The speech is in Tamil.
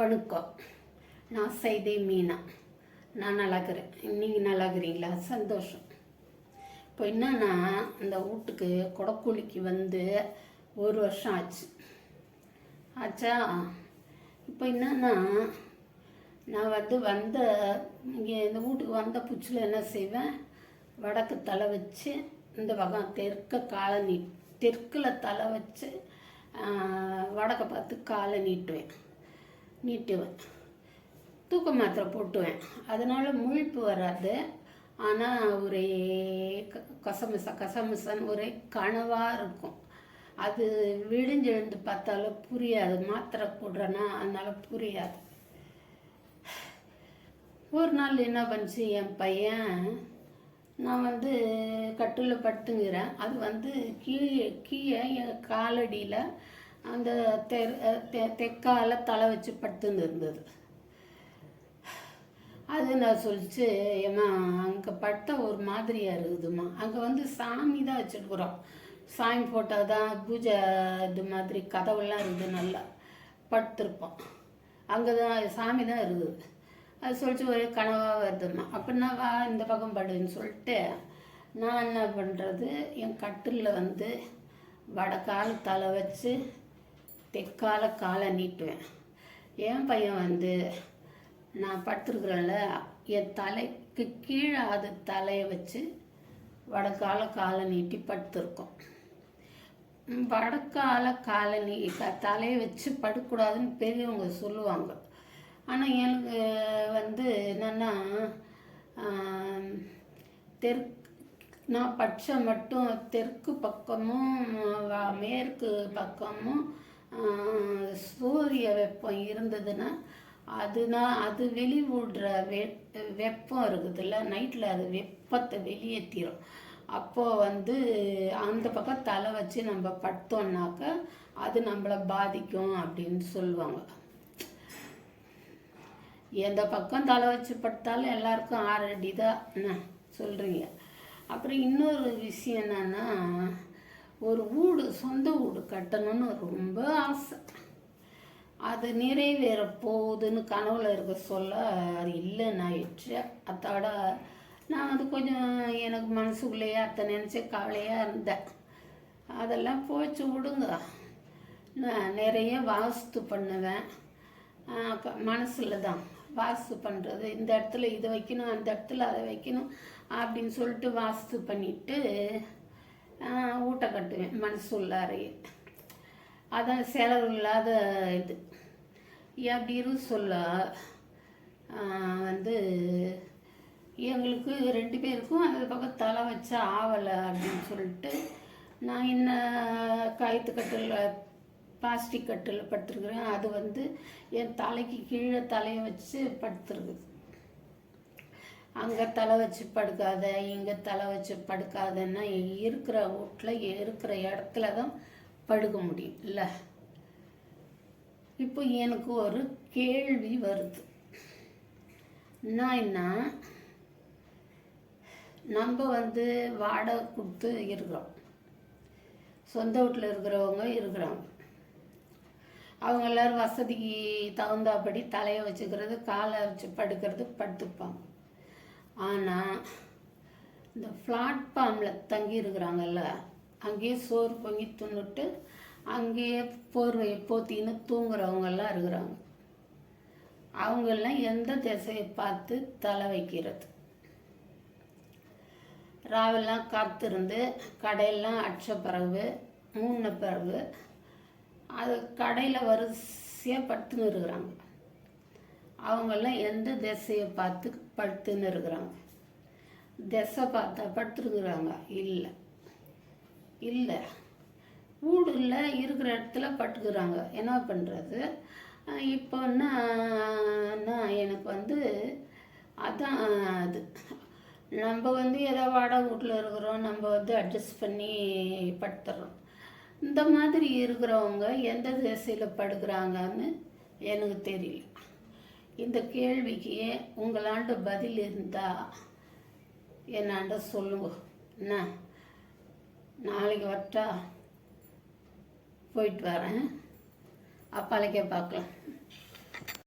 வணக்கம். நான் செய்தே மீனா. நான் நல்லா இருக்கிறேன் நீங்கள் நல்லா இருக்கிறீங்களா சந்தோஷம். இப்போ என்னன்னா இந்த வீட்டுக்கு கொடக்கூலிக்கு வந்து ஒரு வருஷம் ஆச்சு. ஆச்சா? இப்போ என்னன்னா நான் வந்து வந்த இங்கே இந்த வீட்டுக்கு வந்த புச்சில் என்ன செய்வேன்? வடக்கு தலை வச்சு இந்த பக்கம் தெற்க காலை நீ தெற்கில் தலை வச்சு வடக்கை பார்த்து காலை நீட்டுவேன். நீட்டுவேன். தூக்க மாத்திரை போட்டுவேன். அதனால் முழிப்பு வராது. ஆனால் ஒரே க- கசமுச ஒரே கனவாக இருக்கும். அது விழிஞ்செழுந்து பார்த்தாலும் புரியாது. மாத்திரை போடுறேன்னா அதனால் புரியாது. ஒரு நாள் என்ன பண்ணுச்சு? என் பையன் நான் வந்து கட்டில் படுத்துங்கிறேன். அது வந்து கீழே கீழே என் காலடியில் அந்த தெ- தெ- தலை வச்சு படுத்துன்னு இருந்தது. அது நான் சொல்லிச்சு ஏம்மா அங்கே பட்ட ஒரு மாதிரியாக இருக்குதும்மா. அங்கே வந்து சாமி தான் வச்சுருக்குறோம். சாமி போட்டால் தான் பூஜை இது மாதிரி கதவெல்லாம் இருக்குது நல்லா படுத்திருப்போம். அங்கே தான் சாமி தான் இருக்குது. அது சொல்லிச்சு ஒரே கனவாக வருதும்மா. அப்படின்னா வா இந்த பக்கம் படுன்னு சொல்லிட்டு நான் என்ன பண்ணுறது என் கட்டிலில் வந்து வடக்கால் தலை வச்சு தெற்கால காலை நீட்டுவேன். என் பையன் வந்து நான் படுத்துருக்குறேன்ல என் தலைக்கு கீழே அது தலையை வச்சு வடக்கால காலை நீட்டி படுத்துருக்கோம். வடக்கால காலை நீ தலையை வச்சு படுக்கக்கூடாதுன்னு பெரியவங்க சொல்லுவாங்க. ஆனால் எனக்கு வந்து என்னென்னா தெற்கு நான் பட்ச மட்டும் தெற்கு பக்கமும் மேற்கு பக்கமும் சூரிய வெப்பம் இருந்ததுன்னா அதுனா அது வெளிவிடுற வெ வெப்பம் இருக்குதுல்ல நைட்டில் அது வெப்பத்தை வெளியேற்றிடும் அப்போது வந்து அந்த பக்கம் தலை வச்சு நம்ம படுத்தோம்னாக்க அது நம்மளை பாதிக்கும் அப்படின்னு சொல்லுவாங்க. எந்த பக்கம் தலை வச்சு படுத்தாலும் எல்லாருக்கும் ஆறடி தான் என்ன சொல்கிறீங்க அப்புறம் இன்னொரு விஷயம் என்னன்னா ஒரு வீடு சொந்த வீடு கட்டணும்னு ரொம்ப ஆசை. அது நிறைவேற போகுதுன்னு கனவுல இருக்க சொல்ல அது இல்லைன்னு ஆயிடுச்சு அதோட நான் வந்து கொஞ்சம் எனக்கு மனசுக்குள்ளேயே அத்தை நினச்சி கவலையாக இருந்தேன். அதெல்லாம் போச்சு விடுங்க. நான் நிறைய வாஸ்து பண்ணுவேன். மனசில் தான். வாஸ்து பண்ணுறது இந்த இடத்துல இதை வைக்கணும் அந்த இடத்துல அதை வைக்கணும் அப்படின்னு சொல்லிட்டு வாஸ்து பண்ணிவிட்டு ஊட்ட கட்டுவேன் மனசு உள்ளாரையே அதான் செலவு இல்லாத இது. அப்படின்னு சொல்ல? வந்து எங்களுக்கு ரெண்டு பேருக்கும் அந்த பக்கம் தலை வச்சா ஆவலை அப்படின்னு சொல்லிட்டு நான் என்ன காயத்து கட்டில் பிளாஸ்டிக் கட்டில் படுத்துருக்குறேன் அது வந்து என் தலைக்கு கீழே தலையை வச்சு படுத்துருக்குது. அங்கே தலை வச்சு படுக்காத இங்கே தலை வச்சு படுக்காதன்னா இருக்கிற வீட்டில் இருக்கிற இடத்துல தான் படுக்க முடியும் இல்லை? இப்போ எனக்கு ஒரு கேள்வி வருது. என்ன நம்ம வந்து வாடகை கொடுத்து இருக்கிறோம். சொந்த வீட்டில் இருக்கிறவங்க இருக்கிறாங்க. அவங்க எல்லாரும் வசதிக்கு தகுந்தாப்படி தலையை வச்சுக்கிறது காலை வச்சு படுக்கிறது படுத்துப்பாங்க. ஆனால் இந்த பிளாட்ஃபார்மில் தங்கி இருக்கிறாங்கல்ல அங்கேயே சோறு பொங்கி தின்னுட்டு அங்கேயே போர்வையை போத்தின்னு தூங்குறவங்கெல்லாம் இருக்கிறாங்க. அவங்கெல்லாம் எந்த திசையை பார்த்து தலை வைக்கிறது? ராவெல்லாம் காத்திருந்து கடையெல்லாம் அடிச்ச பிறகு மூணு பிறகு அது கடையில் வரிசையாக படுத்துன்னு இருக்கிறாங்க. அவங்கெல்லாம் எந்த திசையை பார்த்து படுத்துன்னு இருக்கிறாங்க? திசை பார்த்தா படுத்துருக்குறாங்க. இல்லை. இல்லை. வீடுல இருக்கிற இடத்துல பட்டுக்கிறாங்க என்ன பண்ணுறது இப்போன்னா நான் எனக்கு வந்து அதான் அது. நம்ம வந்து ஏதோ வாடகை வீட்டில் இருக்கிறோம். நம்ம வந்து அட்ஜஸ்ட் பண்ணி படுத்துறோம். இந்த மாதிரி இருக்கிறவங்க எந்த திசையில் படுக்கிறாங்கன்னு எனக்கு தெரியல. இந்த கேள்விக்கு உங்களாண்ட பதில் இருந்தால் என்னாண்ட சொல்லுங்க. என்ன? நாளைக்கு வரட்டா? போயிட்டு வரேன். அப்பாலைக்கே பார்க்கலாம்.